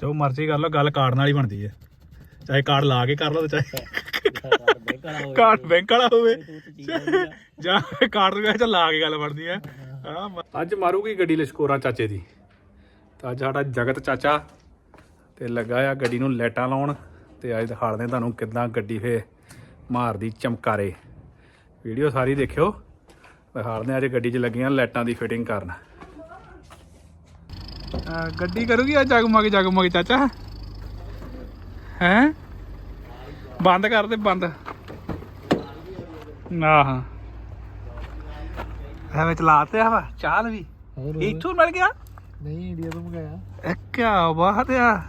ਜੋ ਮਰਜ਼ੀ ਕਰ ਲਓ, ਗੱਲ ਕਾਰਡ ਨਾਲ ਹੀ ਬਣਦੀ ਹੈ। ਚਾਹੇ ਕਾਰਡ ਲਾ ਕੇ ਕਰ ਲਓ ਤੇ ਚਾਹੇ ਕਾਰਡ ਬੈਂਕ ਵਾਲਾ ਹੋਵੇ। ਜਾਂ ਕਾਰਡ ਦੇ ਵਿੱਚ ਲਾ ਕੇ ਗੱਲ ਬਣਦੀ ਹੈ। ਅੱਜ ਮਾਰੂਗੀ ਗੱਡੀ ਲਸ਼ਕੋਰਾ ਚਾਚੇ ਦੀ। ਤਾਂ ਅੱਜ ਸਾਡਾ ਜਗਤ ਚਾਚਾ ਤੇ ਲੱਗਾ ਆ ਗੱਡੀ ਨੂੰ ਲਾਈਟਾਂ ਲਾਉਣ ਤੇ ਅੱਜ ਦਿਖਾੜਦੇ ਤੁਹਾਨੂੰ ਕਿੱਦਾਂ ਗੱਡੀ ਫੇ ਮਾਰਦੀ ਚਮਕਾਰੇ। ਵੀਡੀਓ ਸਾਰੀ ਦੇਖਿਓ। ਦਿਖਾੜਦੇ ਅੱਜ ਗੱਡੀ 'ਚ ਲੱਗੀਆਂ ਲਾਈਟਾਂ ਦੀ ਫਿਟਿੰਗ ਕਰਨ। ਅਹ ਗੱਡੀ ਕਰੂਗੀ ਅੱਜ ਜਗਮਗ ਜਗਮਗ ਚਾਚਾ? ਹੈ? ਬੰਦ ਕਰ ਦੇ ਬੰਦ। ਆਹਾਂ। ਇਹ ਵਿੱਚ ਲਾਤੇ ਆ ਵਾ ਚਾਲ ਵੀ। ਹੋਰ ਇੱਥੋਂ ਮਿਲ ਗਿਆ? ਨਹੀਂ ਇੰਡੀਆ ਤੋਂ ਮੰਗਾਇਆ। ਇਹ ਕੀ ਬਾਤ ਆ।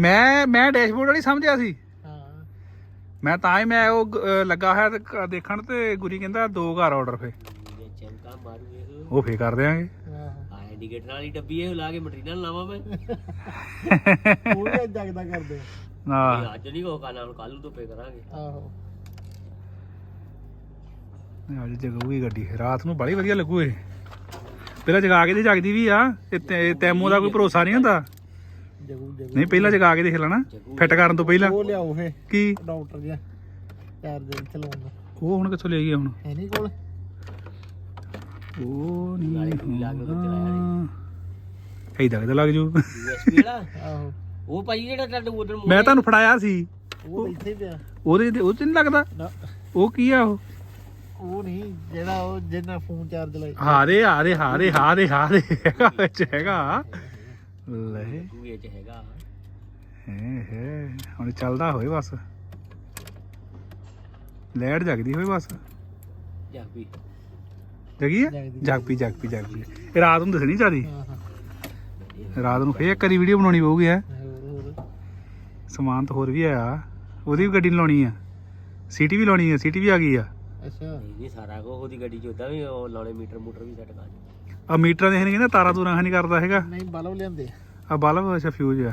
ਮੈਂ ਮੈਂ ਡੈਸ਼ਬੋਰਡ ਵਾਲੀ ਸਮਝਿਆ ਸੀ। ਹਾਂ। ਮੈਂ ਤਾਂ ਹੀ ਮੈਂ ਉਹ ਅਹ ਲੱਗਾ ਹੋਇਆ ਤੇ ਕ- ਦੇਖਣ ਤੇ ਗੁਰੀ ਕਹਿੰਦਾ ਦੋ ਘਰ ਆਰਡਰ ਫੇ ਉਹ ਫੇ ਕਰ ਦਿਆਂਗੇ। ਆਹ। ਆ ਇੰਡੀਕੇਟਰ ਵਾਲੀ ਡੱਬੀ ਇਹ ਲਾ ਕੇ ਮਟਰੀਨਲ ਲਾਵਾਂ ਮੈਂ। ਉਹ ਵੀ ਜਗਦਾ ਕਰਦੇ ਇਹ ਅੱਜ ਨਹੀਂ ਕੋ ਕਰਨਾ ਹੁਣ ਕੱਲ ਨੂੰ ਧੁੱਪੇ ਕਰਾਂਗੇ। ਆਹੋ। ਅੱਜ ਜਗੂਗੀ ਗੱਡੀ ਰਾਤ ਨੂੰ ਬੜੀ ਵਧੀਆ ਲੱਗੂ ਇਹ। ਪਹਿਲਾਂ ਜਗਾ ਕੇ ਤੇ ਜਗਦੀ ਵੀ ਆ ਇਹ ਤੈ- ਤੈਮੂ ਦਾ ਕੋਈ ਭਰੋਸਾ ਨਹੀਂ ਹੁੰਦਾ? ਜਗੂ ਜਗੂ। ਨਹੀਂ ਪਹਿਲਾਂ ਜਗਾ ਕੇ ਦੇਖ ਲੈਣਾ ਫਿੱਟ ਕਰਨ ਤੋਂ ਪਹਿਲਾਂ। ਉਹ ਲਿਆਓ ਫੇ ਕੀ? ਡਾਕਟਰ ਦਿਨ ਚਲਾਉਣ ਦਾ ਉਹ ਹੁਣ ਕਿੱਥੋਂ ਲੈ ਗਈ ਹੁਣ? ਹੈ ਨਹੀਂ ਕੋਲ? ਉਹ ਨਹੀਂ ਨਾਲੇ ਕੀ ਲਾ ਕੇ ਉਹਦੇ ਚਲਾਇਆ ਐਦਾਂ ਕਿਤੇ ਲੱਗ ਜੂ। ਯੂਐਸਪੀ ਵਾਲਾ? ਆਹੋ। ਉਹ ਭਾਈ ਜਿਹੜਾ ਤੁਹਾਡੇ ਉਧਰ ਮੈਂ ਤੁਹਾਨੂੰ ਫੜਾਇਆ ਸੀ। ਉਹ ਇੱਥੇ ਪਿਆ। ਉਹਦੇ ਤੇ- ਉਹ ਤੇ ਨਹੀਂ ਲੱਗਦਾ? ਨਾ। ਉਹ ਕੀ ਆ ਉਹ? ਉਹ ਨਹੀਂ ਜਿਹੜਾ ਉਹ ਜਿਹਨਾਂ ਫੋਨ ਚਾਰਜ ਲਾਈ। ਹਾਰੇ ਹਾਰੇ ਹਾਰੇ ਹਾਰੇ ਹਾਰੇ ਹੈਗਾ ਵਿੱਚ ਹੈਗਾ। ਲੈ। ਦੂਏ ਚ ਹੈਗਾ। ਹੈ ਹੈ। ਹੁਣ ਚੱਲਦਾ ਹੋਏ ਬਸ। ਲੈਟ ਜਗਦੀ ਹੋਏ ਬਸ। ਜਾ ਵੀ ਜਗੀ ਹੈ ਜਗਦੀ। ਜਗ ਪੀ ਜਗ ਪੀ ਜਗ ਪੀ ਇਹ ਰਾਤ ਨੂੰ ਦੱਸਣੀ ਚਾਹਦੀ ਹਾਂ ਹਾਂ। ਰਾਤ ਨੂੰ ਫੇਰ ਕਰੀ ਵੀਡੀਓ ਬਣਾਉਣੀ ਪਊਗੀ ਹੈ ਸਮਾਨ ਤਾਂ ਹੋਰ ਵੀ ਆਇਆ। ਉਹਦੀ ਵੀ ਗੱਡੀ ਲਾਉਣੀ ਆ। ਸੀਟੀ ਵੀ ਲਾਉਣੀ ਆ ਸੀਟੀ ਵੀ ਆ ਗਈ ਆ। ਅੱਛਾ। ਨਹੀਂ ਨਹੀਂ ਸਾਰਾ ਕੋ ਉਹਦੀ ਗੱਡੀ ਚ ਉਦਾਂ ਵੀ ਉਹ ਲਾਉਣੇ ਮੀਟਰ ਮੂਟਰ ਵੀ ਸੈੱਟ ਕਰ ਆ ਮੀਟਰਾਂ ਦੇ ਕਹਿੰਦੇ ਤਾਰਾਂ ਤੂਰਾਂ ਨਹੀਂ ਕਰਦਾ ਹੈਗਾ। ਨਹੀਂ ਬਲਬ ਲਿਆਂਦੇ ਆ। ਬਲਬ ਅੱਛਾ ਫਿਊਜ਼ ਆ।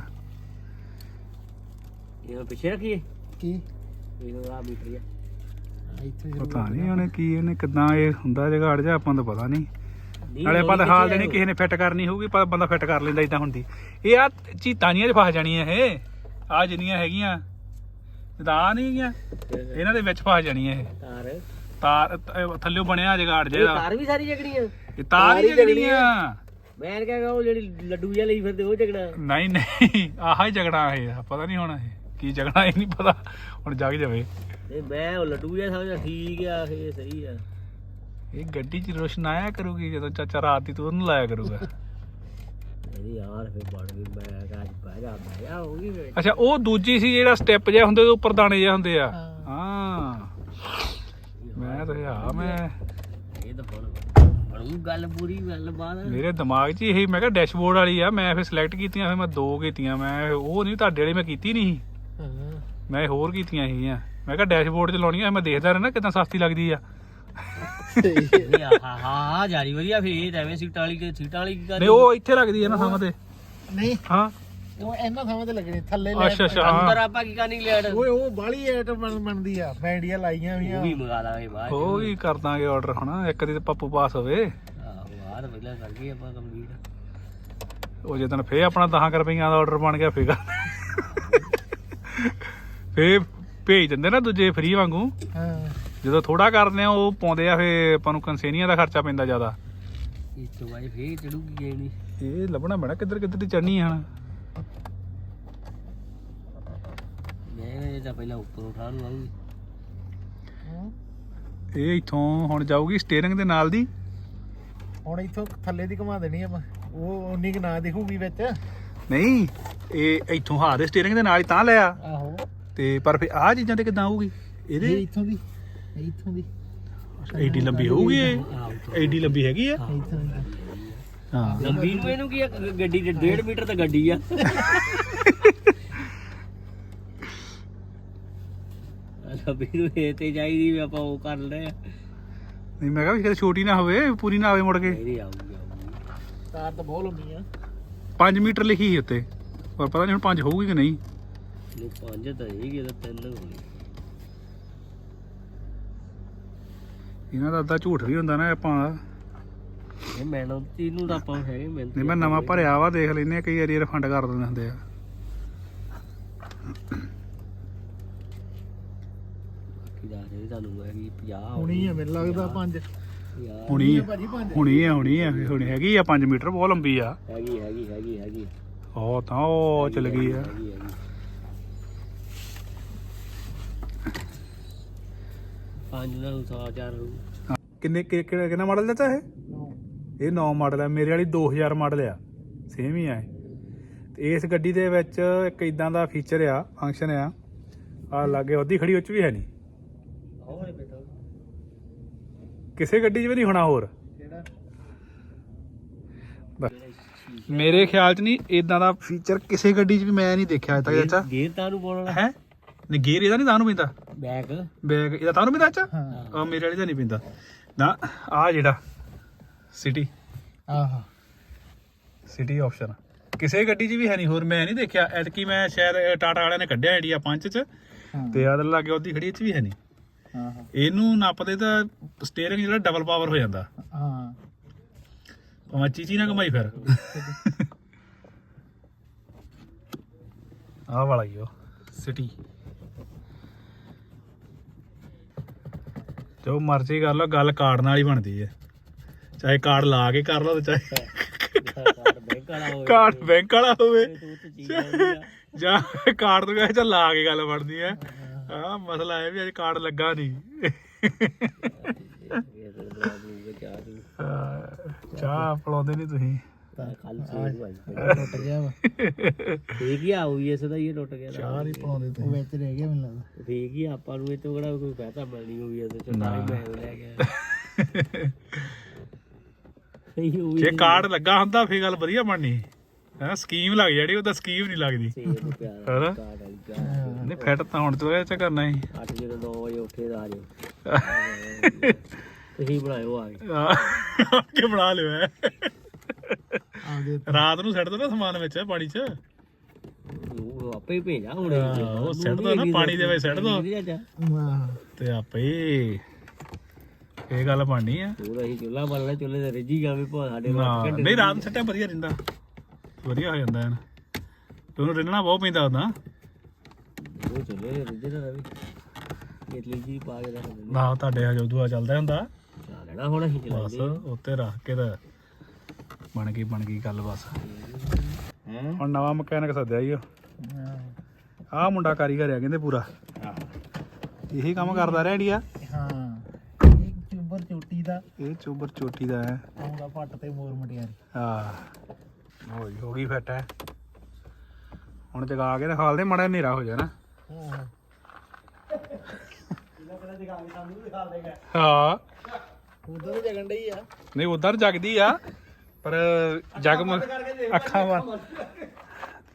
ਇਹ ਪਿੱਛੇ ਰੱਖੀਏ? ਕੀ? ਇਹ ਆ ਮੀਟਰ ਆ ਇੱਥੇ ਪਤਾ ਨਹੀਂ ਉਹਨੇ ਕੀ ਇਹਨੇ ਕਿਦਾਂ ਇਹ ਹੁੰਦਾ ਜਗਾੜ ਜਾ ਆਪਾਂ ਨੂੰ ਤਾਂ ਪਤਾ ਨਹੀਂ, ਨਾਲੇ ਆਪਾਂ ਦਿਖਾ ਦੇਣੀ ਕਿਸੇ ਨੇ ਫਿੱਟ ਕਰਨੀ ਹੋਊਗੀ ਪਰ ਬੰਦਾ ਫਿੱਟ ਕਰ ਲੈਂਦਾ ਇਦਾਂ ਹੁੰਦੀ। ਇਹ ਆ ਚੀਤਾਨੀਆਂ 'ਚ ਫਸ ਜਾਣੀਆਂ ਇਹ। ਆ ਜਿੰਨੀਆਂ ਹੈਗੀਆਂ ਜਿੱਦਾਂ ਨਹੀਂ ਹੈਗੀਆਂ। ਇਹਨਾਂ ਦੇ ਵਿੱਚ ਫਸ ਜਾਣੀਆਂ ਇਹ। ਤਾਰ। ਤਾਰ ਥੱਲਿਓ ਬਣਿਆ ਜਗਾੜ ਜਿਹੜਾ ਤਾਰ ਵੀ ਸਾਰੀ ਜਗੜੀਆਂ ਇਹ ਤਾਰ ਹੀ ਜਗਣੀਆਂ ਮੈਂ ਕਹਾਂਗਾ ਉਹ ਜਿਹੜੀ ਲੱਡੂ ਜਿਹਾ ਲਈ ਫਿਰਦੇ ਉਹ ਜਗਣਾ। ਨਹੀਂ ਨਹੀਂ ਆਹ ਹੀ ਜਗਣਾ ਇਹ ਪਤਾ ਨਹੀਂ ਹੁਣ ਇਹ ਕੀ ਜਗਣਾ ਇਹ ਨਹੀਂ ਪਤਾ। ਹੁਣ ਜਗ ਜਾਵੇ। ਨਹੀਂ ਮੈਂ ਉਹ ਲੱਡੂ ਜਿਹਾ ਸਮਝਦਾ ਠੀਕ ਆ ਇਹ ਸਹੀ ਆ। ਇਹ ਗੱਡੀ 'ਚ ਰੋਸ਼ਨ ਆਇਆ ਕਰੂਗੀ ਜਦੋਂ ਚਾਚਾ ਰਾਤ ਦੀ ਤੂੰ ਉਹਨੂੰ ਲਾਇਆ ਕਰੂਗਾ। ਨਹੀਂ ਯਾਰ ਫਿਰ ਬਣ ਗਈ ਮੈਂ ਕਿਹਾ ਅੱਜ ਬਹਿ ਜਾ ਬਹਿ ਜਾ ਹੋ ਗਈ ਫਿਰ। ਅੱਛਾ ਉਹ ਦੂਜੀ ਸੀ ਜਿਹੜਾ ਸਟੈਪ ਜਿਹਾ ਹੁੰਦੇ ਉਹਦੇ ਉੱਪਰ ਦਾਣੇ ਜਿਹਾ ਹੁੰਦੇ ਆ। ਹਾਂ। ਹਾਂ। ਮੈਂ ਤਾਂ ਆ ਮੈਂ ਇਹ ਤਾਂ ਹੁਣ ਬਣੂ ਗੱਲ ਪੂਰੀ ਗੱਲ ਬਾਤ ਮੇਰੇ ਦਿਮਾਗ 'ਚ ਇਹੀ ਮੈਂ ਕਿਹਾ ਡੈਸ਼ਬੋਰਡ ਵਾਲੀ ਆ ਮੈਂ ਫਿਰ ਸਿਲੈਕਟ ਕੀਤੀਆਂ ਫਿਰ ਮੈਂ ਦੋ ਕੀਤੀਆਂ ਮੈਂ ਉਹ ਨਹੀਂ ਤੁਹਾਡੇ ਵਾਲੀ ਮੈਂ ਕੀਤੀ ਨਹੀਂ ਸੀ। ਹਾਂ। ਮੈਂ ਹੋਰ ਕੀਤੀਆਂ ਸੀਗੀਆਂ। ਮੈਂ ਕਿਹਾ ਡੈਸ਼ਬੋਰਡ 'ਚ ਲਾਉਣੀਆਂ ਮੈਂ ਦੇਖਦਾ ਰਹਿਣਾ ਕਿਦਾਂ ਸਸਤੀ ਲੱਗਦੀ ਆ। ਇਹ ਆ ਹਾਂ ਹਾਂ ਜਾਰੀ ਵਧੀਆ ਫਿਰ ਇਹ ਤਾਂ ਐਵੇਂ ਸੀਟਾਂ ਵਾਲੀ ਕਿ ਸੀਟਾਂ ਵਾਲੀ ਕੀ ਕਰ ਨਹੀਂ ਉਹ ਇੱਥੇ ਲੱਗਦੀ ਆ ਨਾ ਥਾਂ ਤੇ। ਨਹੀਂ। ਹਾਂ। ਉਹ ਇਹਨਾਂ ਥਾਵਾਂ ਤੇ ਲੱਗਣੀ ਥੱਲੇ ਲੈ ਅੱਛਾ ਅੱਛਾ ਅੰਦਰ ਹਾਂ ਆਪਾਂ ਕੀ ਕਰਨੀ ਲੈਟ? ਓਏ ਉਹ ਬਾਲੀ ਐਟ ਬਣਦੀ ਆ। ਬੈਂਡੀਆਂ ਲਾਈਆਂ ਵੀ ਆ ਉਹ ਵੀ ਮੰਗਾ ਲਾਂਗੇ ਬਾਅਦ ਉਹ ਵੀ ਕਰ ਦਾਂਗੇ ਆਰਡਰ ਹਨਾ ਇੱਕ ਦੀ ਤੇ ਪੱਪੂ ਪਾਸ ਹੋਵੇ। ਆਹੋ ਆਹ ਤਾਂ ਪਹਿਲਾਂ ਕਰ ਗਏ ਆਪਾਂ ਕੰਪਲੀਟ ਉਹ ਜਦੋਂ ਫੇਰ ਆਪਣਾ 10 ਰੁਪਈਆਂ ਦਾ ਆਰਡਰ ਬਣ ਗਿਆ ਫੇਰ ਫੇਰ ਭੇਜ ਦਿੰਦੇ ਨਾ ਦੂਜੇ ਫ੍ਰੀ ਵਾਂਗੂ। ਹਾਂ। ਜਦੋਂ ਥੋੜਾ ਕਰਦੇ ਆ ਉਹ ਪਾਉਂਦੇ ਆ ਫੇ ਆਪਾਂ ਨੂੰ ਕੰਸੇਨੀਆਂ ਦਾ ਖਰਚਾ ਪੈਂਦਾ ਜ਼ਿਆਦਾ। ਇਸ ਤੋਂ ਬਾਅਦ ਫੇਰ ਚੜੂਗੀ ਗਏ ਨਹੀਂ ਇਹ ਲੱਭਣਾ ਪੈਣਾ ਕਿੱਧਰ ਕਿੱਧਰ ਦੀ ਚੜਨੀ ਆ ਹਣ? ਮੈਂ ਇਹ ਤਾਂ ਪਹਿਲਾਂ ਉੱਪਰ ਉਠਾ ਨੂੰ ਆਉਂਗੀ ਹਾਂ। ਇਹ ਇੱਥੋਂ ਹੁਣ ਜਾਊਗੀ ਸਟੀਅਰਿੰਗ ਦੇ ਨਾਲ ਦੀ। ਹੁਣ ਇੱਥੋਂ ਥੱਲੇ ਦੀ ਘੁਮਾ ਦੇਣੀ ਆਪਾਂ। ਉਹ ਉਨੀ ਕੁ ਨਾ ਦਿਖੂਗੀ ਵਿੱਚ। ਨਹੀਂ ਇਹ ਇੱਥੋਂ ਹਾਂ ਦੇ ਸਟੀਅਰਿੰਗ ਦੇ ਨਾਲ ਹੀ ਤਾਂ ਲਿਆ ਆਹੋ। ਤੇ ਪਰ ਫੇ ਆਹ ਚੀਜ਼ਾਂ ਤੇ ਕਿੱਦਾਂ ਆਊਗੀ? ਇਹ ਇਹਦੇ ਇੱਥੋਂ ਦੀ। ਇੱਥੋਂ ਦੀ। ਐਡੀ ਲੰਬੀ ਹੋਊਗੀ ਇਹ? ਐਡੀ ਲੰਬੀ ਹੈਗੀ ਆ? ਇਹ ਇੱਥੋਂ ਦੀ। ਹਾਂ। ਲੰਬੀ ਨੂੰ ਇਹਨੂੰ ਕੀ ਆ? ਗ- ਗੱਡੀ ਦੇ 1.5 ਮੀਟਰ ਤਾਂ ਗੱਡੀ ਆ। ਲੰਬੀ ਨੂੰ ਇਹ ਤੇ ਚਾਹੀਦੀ ਵੀ ਆਪਾਂ ਉਹ ਕਰ ਲੈ ਨਹੀਂ ਮੈਂ ਕਿਹਾ ਵੀ ਕਿਤੇ ਛੋਟੀ ਨਾ ਹੋਵੇ ਪੂਰੀ ਨਾ ਆਵੇ ਮੁੜ ਕੇ। ਇਹਦੀ ਆਊਗੀ ਆਊਗੀ। ਤਾਰ ਤਾਂ ਬਹੁਤ ਲੰਮੀ ਆ। 5 ਮੀਟਰ ਲਿਖੀ ਸੀ ਉੱਤੇ। ਪਰ ਪਤਾ ਨਹੀਂ ਹੁਣ 5 ਹੋਊਗੀ ਕਿ ਨਹੀਂ। ਨਹੀਂ ਪੰਜ ਤਾਂ ਹੈਗੀ ਤਾਂ ਤਿੰਨ ਹੋਣੀ। ਇਹਨਾਂ ਦਾ ਅੱਧਾ ਝੂਠ ਵੀ ਹੁੰਦਾ ਨਾ ਆਪਾਂ ਦਾ। ਇਹ ਮਿਹਨਤ ਨੂੰ ਤਾਂ ਆਪਾਂ ਹੈਗੇ ਮਿਹਨਤ ਨਹੀਂ ਮੈਂ ਨਵਾਂ ਭਰਿਆ ਵਾ ਦੇਖ ਲੈਨੇ ਆ, ਕਈ ਵਾਰੀ ਰਿਫੰਡ ਕਰ ਦਿੰਦੇ ਹੁੰਦੇ ਆ। ਕੀ ਦੱਸ ਰਹੇ ਤੁਹਾਨੂੰ ਹੈਗੀ 50 ਹੁਣੀ ਆ ਮੈਨੂੰ ਲੱਗਦਾ ਪੰਜ। ਯਾਰ ਹੁਣੀ ਆ, ਭਾਜੀ ਪੰਜ। ਹੁਣੀ ਆ ਹੁਣੀ ਆ ਹੁਣੀ ਹੈਗੀ ਆ 5 ਮੀਟਰ ਬਹੁਤ ਲੰਬੀ ਆ। ਹੈਗੀ ਹੈਗੀ ਹੈਗੀ ਹੈਗੀ। ਉਹ ਤਾਂ ਉਹ ਚਲ ਗਈ ਆ। ਪੰਜ ਨਾਲ ਸੌ ਚਾਰ ਹੋਊ। ਕਿੰਨੇ ਕਿ- ਕਿਹੜਾ ਕਿੰਨਾ ਮਾਡਲ ਦਿੱਤਾ ਇਹ? ਇਹ 9 ਮਾਡਲ ਆ। ਮੇਰੇ ਵਾਲੀ 2000 ਮਾਡਲ ਆ। ਸੇਮ ਹੀ ਆ ਇਹ। ਤੇ ਇਸ ਗੱਡੀ ਦੇ ਵਿੱਚ ਇੱਕ ਇਦਾਂ ਦਾ ਫੀਚਰ ਆ ਫੰਕਸ਼ਨ ਆ। ਆ ਲਾਗੇ ਉਹਦੀ ਖੜੀ ਉੱਚ ਵੀ ਹੈ ਨਹੀਂ। ਹੋਰ ਬੇਟਾ। ਕਿਸੇ ਗੱਡੀ 'ਚ ਵੀ ਨਹੀਂ ਹੋਣਾ ਹੋਰ। ਕਿਹੜਾ? ਮੇਰੇ ਖਿਆਲ 'ਚ ਨਹੀਂ ਇਦਾਂ ਦਾ ਫੀਚਰ ਕਿਸੇ ਗੱਡੀ 'ਚ ਵੀ ਮੈਂ ਨਹੀਂ ਦੇਖਿਆ ਅਜੇ ਤੱਕ ਚਾਚਾ ਗੇਰ ਤਾਂ ਨੂੰ ਬੋਲਣਾ। ਹੈ? ਨਹੀਂ ਗੇਅਰ ਇਹਦਾ ਨਹੀਂ ਤੁਹਾਨੂੰ ਪੈਂਦਾ? ਬੈਕ ਬੈਗ ਇਹਦਾ ਤੁਹਾਨੂੰ ਪੈਂਦਾ ਚਾਚਾ ਹਾਂ। ਆ ਮੇਰੇ ਵਾਲੀ ਦਾ ਨਹੀਂ ਪੈਂਦਾ। ਨਾ ਆ ਜਿਹੜਾ ਸਿਟੀ ਆਹਾ। ਸਿਟੀ ਆਪਸ਼ਨ ਕਿਸੇ ਗੱਡੀ 'ਚ ਵੀ ਹੈ ਨਹੀਂ ਹੋਰ ਮੈਂ ਨਹੀਂ ਦੇਖਿਆ। ਐਤਕੀ ਮੈਂ ਸ਼ਾਇਦ ਟਾਟਾ ਵਾਲਿਆਂ ਨੇ ਕੱਢਿਆ ਇੰਡੀਆ ਪੰਜ 'ਚ। ਹਾਂ। ਤੇ ਆਦਰ ਲੱਗੇ ਉਹਦੀ ਖੜੀ 'ਚ ਵੀ ਹੈ ਨਹੀਂ। ਹਾਂ ਇਹਨੂੰ ਨੱਪਦੇ ਤਾਂ ਸਟੀਅਰਿੰਗ ਜਿਹੜਾ ਡਬਲ ਪਾਵਰ ਹੋ ਜਾਂਦਾ। ਹਾਂ। ਭਾਵੇਂ ਚੀਚੀ ਨਾ ਕਮਾਈ ਫਿਰ। ਆਹ ਵਾਲਾ ਹੀ ਉਹ। ਸਿਟੀ ਜੋ ਮਰਜ਼ੀ ਕਰ ਲਓ ਗੱਲ ਕਾਰਡ ਨਾਲ ਹੀ ਬਣਦੀ ਹੈ। ਚਾਹੇ ਕਾਰਡ ਲਾ ਕੇ ਕਰ ਲਓ ਤੇ ਚਾਹੇ ਕਾਰਡ ਬੈਂਕ ਵਾਲਾ ਹੋਵੇ। ਜਾਂ ਕਾਰਡ ਤੋਂ ਕਹੇ ਚੱਲ ਲਾ ਕੇ ਗੱਲ ਬਣਦੀ ਹੈ। ਹਾਂ ਮਸਲਾ ਇਹ ਵੀ ਅੱਜ ਕਾਰਡ ਲੱਗਾ ਨਹੀਂ। ਚਾਹ ਪਲਾਉਂਦੇ ਨਹੀਂ ਤੁਸੀਂ। ਤਾਂ ਕੱਲ ਸੇ ਭਾਈ ਟੁੱਟ ਗਿਆ ਵਾ। ਠੀਕ ਹੀ ਆਉ ਇਸ ਦਾ ਹੀ ਟੁੱਟ ਗਿਆ ਚਾਹ ਨਹੀਂ ਪਾਉਂਦੇ ਤੇ ਵਿੱਚ ਰਹਿ ਗਿਆ ਮੈਨੂੰ ਲੱਗਦਾ। ਠੀਕ ਹੀ ਆ, ਆਪਾਂ ਨੂੰ ਇਹ ਤੋਂ ਕਿਹੜਾ ਕੋਈ ਫਾਇਦਾ ਮਿਲਣੀ ਹੋਈ ਇਹਦੇ ਚੋਂ ਤਾਂ ਹੀ ਮੈਂ ਲੈ ਗਿਆ ਸਹੀ ਹੋਈ ਜੇ ਕਾਰਡ ਲੱਗਾ ਹੁੰਦਾ ਫੇਰ ਗੱਲ ਵਧੀਆ ਬਣਨੀ। ਹੈ ਸਕੀਮ ਲੱਗ ਜਾਣੀ ਉਹਦਾ ਸਕੀਮ ਨਹੀਂ ਲੱਗਦੀ। ਚਾਹ ਨਹੀਂ ਫਿੱਟ ਤਾਂ ਹੁਣ ਤੋਂ ਇਹ ਚ ਕਰਨਾ ਹੀ। 8 ਜਦੋਂ 9 ਵਜੇ ਉੱਠੇ ਦਾ ਆ ਜਾਓ। ਤੁਸੀਂ ਬਣਾਇਓ ਆ ਕੇ ਬਣਾ ਲਿਓ ਐ। ਰਾਤ ਨੂੰ ਸੱਟ ਦੋ ਨਾ ਸਮਾਨ ਵਿੱਚ ਪਾਣੀ 'ਚ। ਉਹ ਆਪੇ ਹੀ ਭੇਜਾ ਹੁਣ। ਹਾਂ, ਉਹ ਸਿੱਟ ਦਿਓ ਨਾ, ਪਾਣੀ ਦੇ ਵਿੱਚ ਸਿੱਟ। ਹਾਂ। ਤੇ ਆਪੇ ਹੀ ਇਹ ਗੱਲ ਬਣਨੀ ਆ। ਉਹ ਅਸੀਂ ਚੁੱਲਾ ਬਾਲਣਾ ਚੁੱਲੇ ਤੇ ਰਿੱਝੀ ਜਾਵੇ ਭਾ ਸਾਡੇ ਨਾ ਘੰਟੇ ਨਹੀਂ ਰਾਤ ਨੂੰ ਸੱਟਿਆ ਵਧੀਆ ਰਹਿੰਦਾ। ਵਧੀਆ ਹੋ ਜਾਂਦਾ ਐਨ ਤੇ ਉਹਨੂੰ ਰਿੰਨਣਾ ਬਹੁਤ ਪੈਂਦਾ ਉਹਦਾ ਉਹ ਚੁੱਲੇ ਤੇ ਰਿੱਝੇ ਨਾ ਰਵੀ ਇਟਲੀ ਜੀ ਪਾ ਕੇ ਰੱਖ ਦਿੰਦੇ। ਨਾ ਤੁਹਾਡੇ ਆ ਜਦੋਂ ਚੱਲਦਾ ਹੁੰਦਾ। ਚਾ ਲੈਣਾ ਹੁਣ ਅਸੀਂ ਬਸ ਚਲਾਉਂਦੇ ਉੱਤੇ ਰੱਖ ਕੇ ਤਾਂ ਬਣ ਗਈ ਬਣ ਗਈ ਗੱਲ ਬਸ। ਹੈ ਹੁਣ ਨਵਾਂ ਮਕੈਨਿਕ ਸੱਦਿਆ ਈ ਹਾਂ ਆਹ ਮੁੰਡਾ ਕਾਰੀਗਰ ਆ ਕਹਿੰਦੇ ਪੂਰਾ। ਇਹੀ ਕੰਮ ਕਰਦਾ ਰਿਹਾ ਇੰਡੀਆ? ਹਾਂ ਚੁੰਬਰ ਚੋਟੀ ਦਾ। ਇਹ ਚੋਬਰ ਚੋਟੀ ਦਾ ਹੈ। ਆਉਂਦਾ ਪੱਟ ਤੇ ਮੋਰ ਮਟਿਆਰੀ। ਆ ਹੋਈ ਹੋ ਗਈ ਫਿੱਟ ਹੈ। ਹੁਣ ਜਗਾ ਕੇ ਦਿਖਾਲ ਦੇ ਮੜਾ ਹਨੇਰਾ ਹੋ ਜਾਣਾ। ਹਾਂ। ਹਾਂ। ਵੀ ਜਗਣ ਡਈ ਆ। ਨਹੀਂ ਉਧਰ ਜਗਦੀ ਆ। ਪਰ ਜਗ ਮ- ਅੱਖਾਂ ਵਾ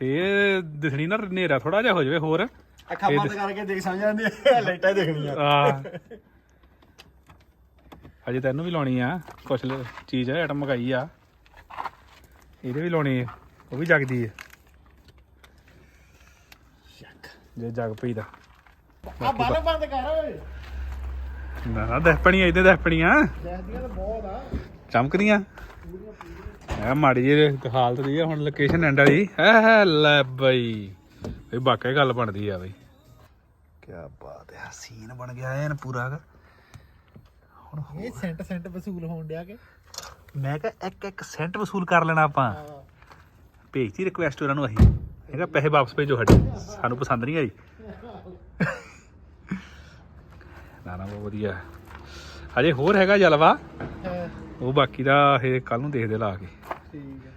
ਇਹ ਦਿਖਣੀ ਨਾ ਹਨੇਰਾ ਥੋੜਾ ਜਿਹਾ ਹੋ ਜਾਵੇ ਹੋਰ। ਅੱਖਾਂ ਬੰਦ ਕਰਕੇ ਦੇਖ ਸਮਝ ਜਾਂਦੀ ਲਾਈਟਾਂ ਦੇਖਣੀਆਂ। ਆ ਅਜੇ ਤੈਨੂੰ ਵੀ ਲਾਉਣੀ ਆ ਕੁਛ ਚੀਜ਼ ਹੈ ਆਈਟਮ ਮਗਾਈ ਆ। ਇਹਦੇ ਵੀ ਲਾਉਣੀ ਆ ਉਹ ਵੀ ਜਗਦੀ ਆ। ਜੇ ਜਗ ਪਈ ਦਾ ਆ ਬਾਲ ਬੰਦ ਕਰ ਓਏ। ਨਾ ਨਾ ਦਹਿਪਣੀਆਂ ਇਹਦੇ ਦਹਿਪਣੀਆਂ। ਤਾਂ ਬਹੁਤ ਆ ਚਮਕਦੀਆਂ? ਇਹ ਮਾੜੀ ਜਿਹੀ ਹਾਲਤ ਦੀ ਆ ਹੁਣ ਲੋਕੇਸ਼ਨ ਐਂਡ ਵਾਲੀ। ਹੈ ਹੈ ਲੈ ਬਈ। ਇਹ ਵਾਕਿਆ ਗੱਲ ਬਣਦੀ ਆ ਬਈ। ਕੀ ਬਾਤ ਹੈ ਸੀਨ ਬਣ ਗਿਆ ਐਨ ਪੂਰਾ ਹੁਣ ਇਹ ਸੈਂਟ ਸੈਂਟ ਵਸੂਲ ਹੋਣ ਡਿਆ ਕਿ? ਮੈਂ ਕਿਹਾ ਇੱਕ ਇੱਕ ਸੈਂਟ ਵਸੂਲ ਕਰ ਲੈਣਾ ਆਪਾਂ। ਭੇਜਤੀ ਰਿਕੁਐਸਟ ਉਹਨਾਂ ਨੂੰ ਅਸੀਂ। ਹੈਗਾ ਪੈਸੇ ਵਾਪਸ ਭੇਜੋ ਸਾਡੇ। ਸਾਨੂੰ ਪਸੰਦ ਨਹੀਂ ਆਈ। ਨਾ ਨਾ ਬਹੁਤ ਵਧੀਆ। ਹਜੇ ਹੋਰ ਹੈਗਾ ਜਲਵਾ? ਹਾਂ, ਉਹ ਬਾਕੀ ਦਾ ਇਹ ਕੱਲ ਨੂੰ ਦੇਖਦੇ ਲਾ ਕੇ। ਠੀਕ ਆ।